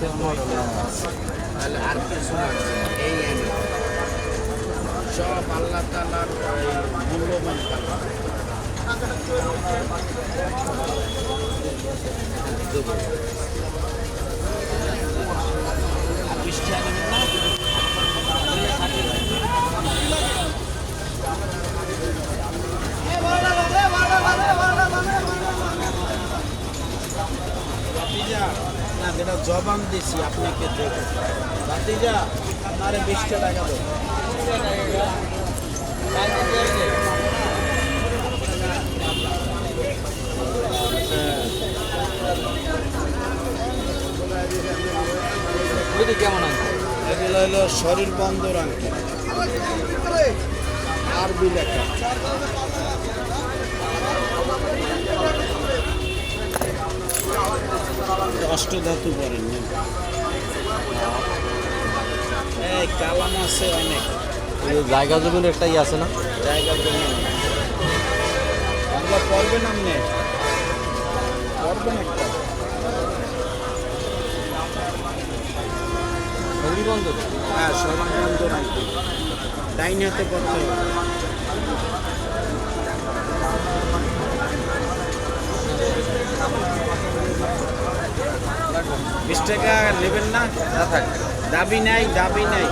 তাহলে আর কিছু লাগছে এই সব আল্লাহ তালার মূল্যবান টাকা যেটা জবান দিছি আপনাকে দেবো ভাতিজা আপনারে বিশটা টাকা দেবো। কেমন আছে এগুলো হলো শরীর বন্ধ রাখতে আরবি লেখা। অষ্টধাতু পড়েন না এই কালাম আছে অনেক। জায়গা জমির একটা ই আছে না? জায়গা জমি। বাংলা পড়বেন আপনি পড়বেন একটা। হরিবন্ধ হ্যাঁ রাখবেন ডাইন হাতে পড়তে হবে। বিশ টাকা নেবেন না না থাক। দাবি নাই দাবি নাই।